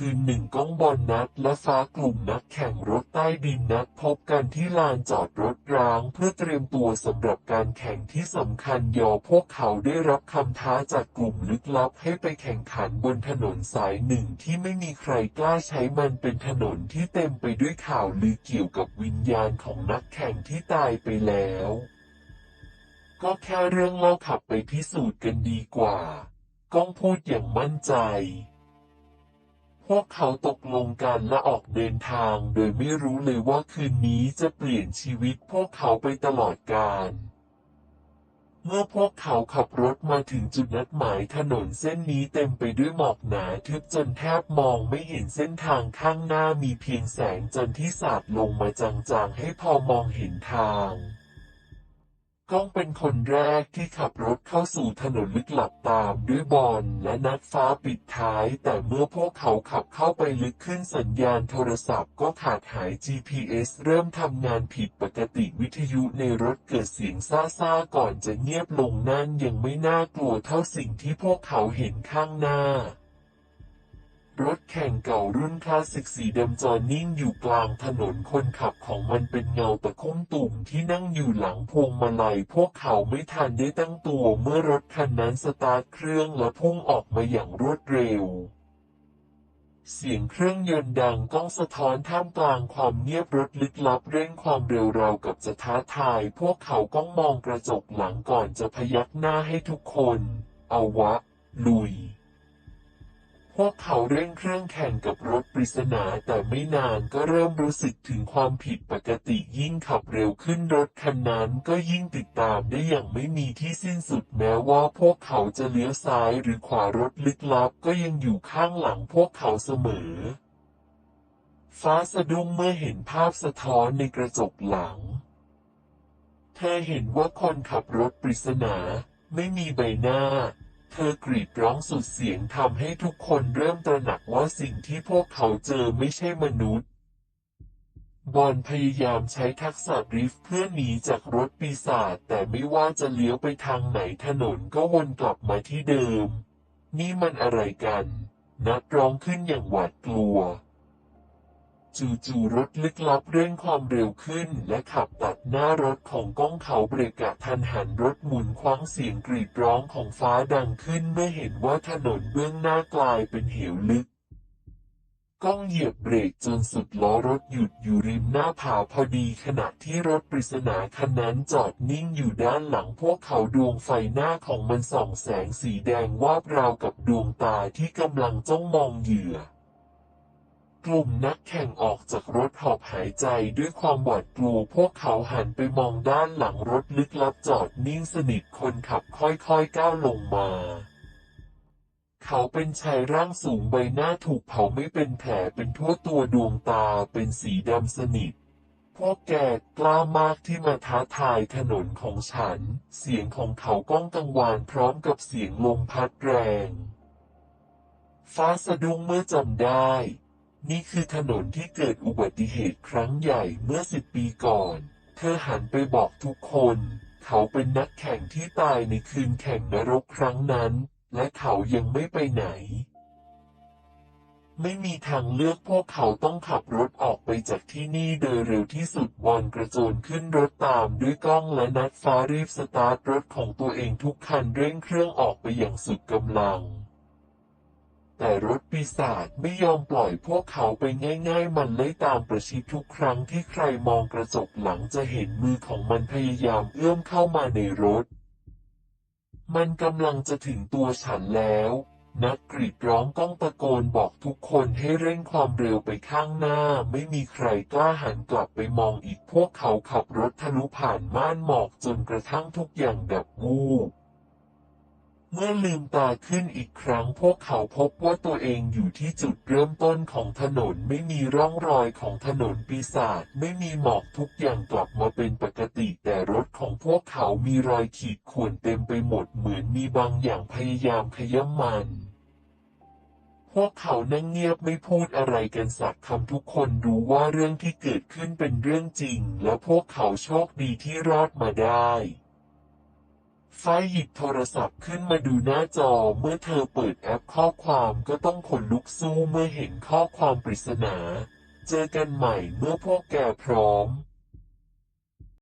คือหนึ่งก้องบอลนัดและฟ้ากลุ่มนักแข่งรถใต้ดินนัดพบกันที่ลานจอดรถร้าง เพื่อเตรียมตัวสำหรับการแข่งที่สำคัญยอพวกเขาได้รับคำท้าจากกลุ่มลึกลับให้ไปแข่งขันบนถนนสายหนึ่งที่ไม่มีใครกล้าใช้มันเป็นถนนที่เต็มไปด้วยข่าวลือเกี่ยวกับวิญญาณของนักแข่งที่ตายไปแล้ว ก็แค่เรื่องเล่าขับไปพิสูจน์กันดีกว่า ก้องพูดอย่างมั่นใจ พวกเขาตกลงกันและออกเดินทางโดยไม่รู้เลยว่าคืนนี้จะเปลี่ยนชีวิตพวกเขาไปตลอดกาลเมื่อพวกเขาขับรถมาถึงจุดนัดหมายถนนเส้นนี้เต็มไปด้วยหมอกหนาทึบจนแทบมองไม่เห็นเส้นทางข้างหน้ามีเพียงแสงจันทร์ที่สาดลงมาจางๆให้พอมองเห็นทาง ก้องเป็นคนแรกที่ขับรถเข้าสู่ถนนลึกหลับตามด้วยบอลและนัดฟ้าปิดท้าย แต่เมื่อพวกเขาขับเข้าไปลึกขึ้นสัญญาณโทรศัพท์ก็ขาดหาย GPS เริ่มทำงานผิดปกติวิทยุในรถเกิดเสียงซ่าๆก่อนจะเงียบลงนั่นยังไม่น่ากลัวเท่าสิ่งที่พวกเขาเห็นข้างหน้า รถแข่งเก่ารุ่นคลาสสิกสีดำจอนิ่งอยู่กลางถนนคนขับของมันเป็นเงาตะคุ่มตุ่มที่นั่งอยู่หลังพวงมาลัย พวกเขาไม่ทันได้ตั้งตัวเมื่อรถคันนั้นสตาร์ทเครื่องและพุ่งออกมาอย่างรวดเร็ว เสียงเครื่องยนต์ดังก้องสะท้อนท่ามกลางความเงียบรถลึกลับเร่งความเร็วราวกับจะท้าทาย พวกเขาก้องมองกระจกหลังก่อนจะพยักหน้าให้ทุกคน เอาวะ ลุย พวกเขาเร่งเครื่องแข่งกับรถปริศนาแต่ไม่นานก็เริ่มรู้สึกถึงความผิดปกติยิ่งขับเร็วขึ้นรถคันนั้นก็ยิ่งติดตามได้อย่างไม่มีที่สิ้นสุดแม้ว่าพวกเขาจะเลี้ยวซ้ายหรือขวารถลึกลับก็ยังอยู่ข้างหลังพวกเขาเสมอ ฟ้าสะดุ้งเมื่อเห็นภาพสะท้อนในกระจกหลัง เธอเห็นว่าคนขับรถปริศนาไม่มีใบหน้า เธอกรีดร้องสุดเสียงทำให้ทุกคนเริ่มตระหนักว่าสิ่งที่พวกเขาเจอไม่ใช่มนุษย์ บอลพยายามใช้ทักษะดริฟต์เพื่อหนีจากรถปีศาจแต่ไม่ว่าจะเลี้ยวไปทางไหนถนนก็วนกลับมาที่เดิม นี่มันอะไรกัน นัดร้องขึ้นอย่างหวาดกลัว จู่ๆรถลึกลับเร่งความเร็วขึ้น และขับตัดหน้ารถของก้องเขาเบรกกะทันหันรถหมุนคว้างเสียงกรีดร้องของฟ้าดังขึ้นเมื่อเห็นว่าถนนเบื้องหน้ากลายเป็นเหวลึกก้องเหยียบเบรกจนสุดล้อรถหยุดอยู่ริมหน้าผาพอดีขณะที่รถปริศนาคันนั้นจอดนิ่งอยู่ด้านหลังพวกเขาดวงไฟหน้าของมันส่องแสงสีแดงวาบราวกับดวงตาที่กำลังจ้องมองเหยื่อ กลุ่มนักแข่งออกจากรถหอบหายใจด้วยความหวาดกลัวพวกเขาหันไปมองด้านหลังรถลึกลับจอดนิ่งสนิทคนขับค่อยๆก้าวลงมาเขาเป็นชายร่างสูงใบหน้าถูกเผาไม่เป็นแผลเป็นทั่วตัวดวงตาเป็นสีดำสนิท พวกแกกล้ามากที่มาท้าทายถนนของฉัน เสียงของเขาก้องกังวานพร้อมกับเสียงลมพัดแรง ฟ้าสะดุ้งเมื่อจำได้ นี่คือถนนที่เกิดอุบัติเหตุครั้งใหญ่เมื่อสิบปีก่อน เธอหันไปบอกทุกคน เขาเป็นนักแข่งที่ตายในคืนแข่งนรกครั้งนั้น และเขายังไม่ไปไหน ไม่มีทางเลือกพวกเขาต้องขับรถออกไปจากที่นี่โดยเร็วที่สุดวอนกระโจนขึ้นรถตามด้วยกล้องและนัดฟ้ารีบสตาร์ทรถของตัวเองทุกคันเร่งเครื่องออกไปอย่างสุดกำลัง แต่รถปีศาจไม่ยอมปล่อยพวกเขาไปง่ายๆ มันไล่ตามประชิดทุกครั้งที่ใครมองกระจกหลังจะเห็นมือของมันพยายามเอื้อมเข้ามาในรถ มันกำลังจะถึงตัวฉันแล้ว นักกรีดร้องก้องตะโกนบอกทุกคนให้เร่งความเร็วไปข้างหน้า ไม่มีใครกล้าหันกลับไปมองอีกพวกเขาขับรถทะลุผ่านม่านหมอกจนกระทั่งทุกอย่างดับวูบ เมื่อลืมตาขึ้นอีกครั้งพวกเขาพบว่าตัวเองอยู่ที่จุดเริ่มต้นของถนนไม่มีร่องรอยของถนนปีศาจไม่มีหมอกทุกอย่างกลับมาเป็นปกติแต่รถของพวกเขามีรอยขีดข่วนเต็มไปหมดเหมือนมีบางอย่างพยายามขย้ำมันพวกเขานั่งเงียบไม่พูดอะไรกันสักคำทุกคนรู้ว่าเรื่องที่เกิดขึ้นเป็นเรื่องจริง และพวกเขาโชคดีที่รอดมาได้ ฝ้ายหยิบโทรศัพท์ขึ้นมาดูหน้าจอเมื่อเธอเปิดแอปข้อความก็ต้องขนลุกสู้เมื่อเห็นข้อความปริศนา เจอกันใหม่เมื่อพวกแกพร้อม